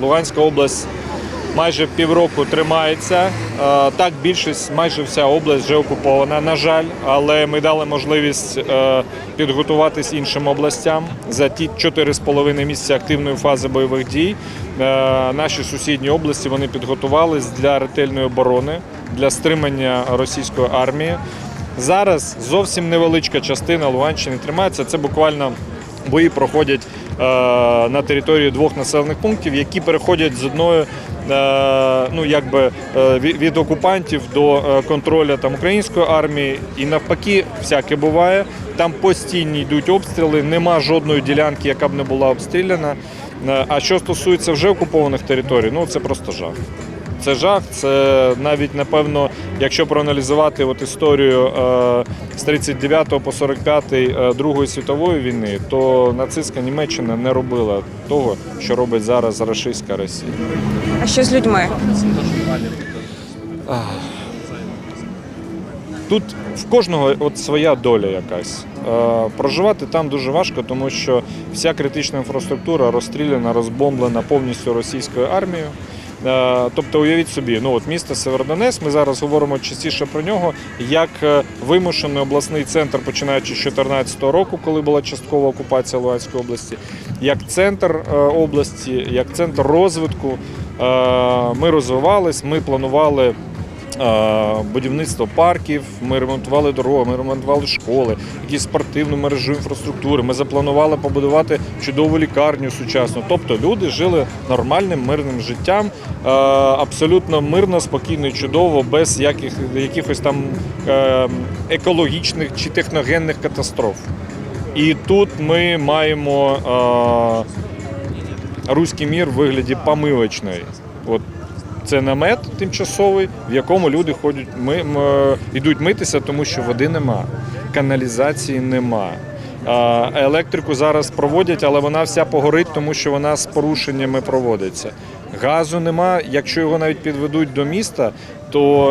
Луганська область майже півроку тримається. Е, Так, більшість, майже вся область вже окупована, на жаль, але ми дали можливість е, підготуватись іншим областям за ті 4,5 місяці активної фази бойових дій. Е, Наші сусідні області вони підготувались для ретельної оборони, для стримання російської армії. Зараз зовсім невеличка частина Луганщини тримається. Це буквально бої проходять на території двох населених пунктів, які переходять з одної. е, Ну, якби е, від окупантів до контроля там української армії, і навпаки, всяке буває. Там постійні йдуть обстріли, нема жодної ділянки, яка б не була обстріляна. Е, А що стосується вже окупованих територій, ну це просто жах. Це жах. Це навіть напевно, якщо проаналізувати от історію е, з 39 по 45 е, Другої світової війни, то нацистська Німеччина не робила того, що робить зараз рашистська Росія. А що з людьми? Тут в кожного от своя доля якась. Е, Проживати там дуже важко, тому що вся критична інфраструктура розстріляна, розбомблена повністю російською армією. Е, Тобто, уявіть собі, ну от місто Северодонець, ми зараз говоримо частіше про нього, як е, вимушений обласний центр, починаючи з 2014 року, коли була часткова окупація Луганської області, як центр е, області, як центр розвитку. Ми розвивались, ми планували будівництво парків, ми ремонтували дороги, ми ремонтували школи, якісь спортивну мережу інфраструктури. Ми запланували побудувати чудову лікарню сучасну. Тобто люди жили нормальним мирним життям, абсолютно мирно, спокійно і чудово, без яких, якихось там е, екологічних чи техногенних катастроф. І тут ми маємо руський мір в вигляді помивочної. От це намет тимчасовий, в якому люди ходять, ми, йдуть митися, тому що води нема, каналізації нема. Електрику зараз проводять, але вона вся погорить, тому що вона з порушеннями проводиться. Газу нема. Якщо його навіть підведуть до міста, то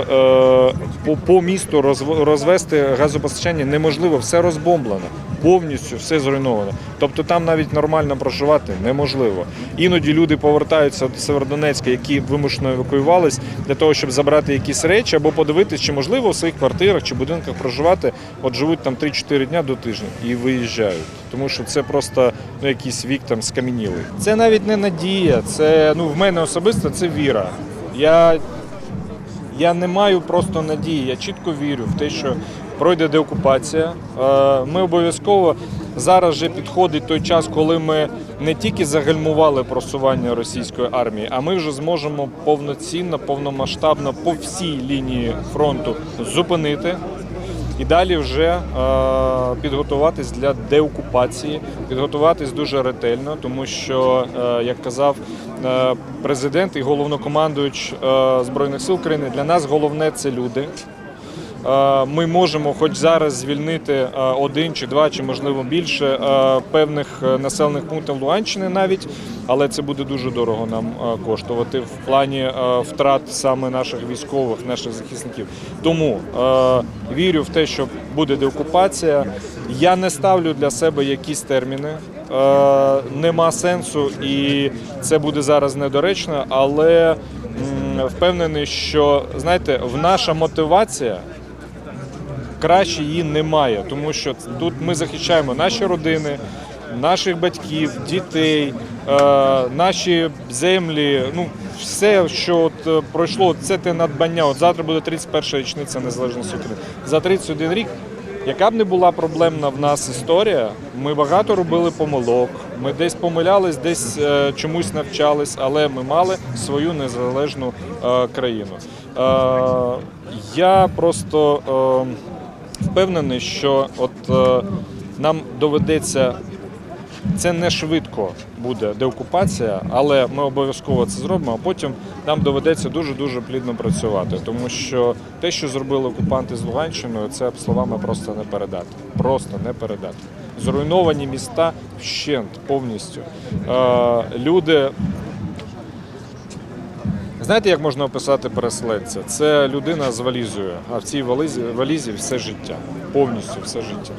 е, по, по місту розв- розвести газопостачання неможливо, все розбомблено, повністю все зруйновано. Тобто там навіть нормально проживати неможливо. Іноді люди повертаються до Северодонецька, які вимушено евакуювались, для того, щоб забрати якісь речі або подивитися, чи можливо в своїх квартирах чи будинках проживати. От живуть там 3-4 дня до тижня і виїжджають. Тому що це просто ну, якийсь вік там скам'янілий. Це навіть не надія, це ну в мене особисто це віра. Я я не маю просто надії. Я чітко вірю в те, що пройде деокупація. Е, Ми обов'язково зараз вже підходить той час, коли ми не тільки загальмували просування російської армії, а ми вже зможемо повноцінно, повномасштабно по всій лінії фронту зупинити. І далі вже е, підготуватись для деокупації, підготуватись дуже ретельно, тому що, е, як казав президент і головнокомандуюч Збройних сил України, для нас головне це люди. Е, Ми можемо хоч зараз звільнити е, один чи два, чи можливо більше е, певних населених пунктів Луганщини навіть, але це буде дуже дорого нам коштувати в плані втрат саме наших військових, наших захисників. Тому вірю в те, що буде деокупація. Я не ставлю для себе якісь терміни. Нема сенсу, і це буде зараз недоречно, але впевнений, що знаєте, в наша мотивація краще її немає, тому що тут ми захищаємо наші родини, наших батьків, дітей, е, наші землі. Ну, все, що от е, пройшло, це те надбання. От завтра буде 31 річниця незалежності України. За 31 рік. Яка б не була проблемна в нас історія, ми багато робили помилок. Ми десь помилялись, десь е, чомусь навчались, але ми мали свою незалежну е, країну. Е, я просто е, впевнений, що от е, нам доведеться. Це не швидко буде деокупація, але ми обов'язково це зробимо. А потім нам доведеться дуже дуже плідно працювати, тому що те, що зробили окупанти з Луганщиною, це словами просто не передати. Просто не передати. Зруйновані міста вщент повністю. Е, люди. Знаєте, як можна описати переселенця? Це людина з валізою, а в цій валізі, валізі все життя, повністю все життя.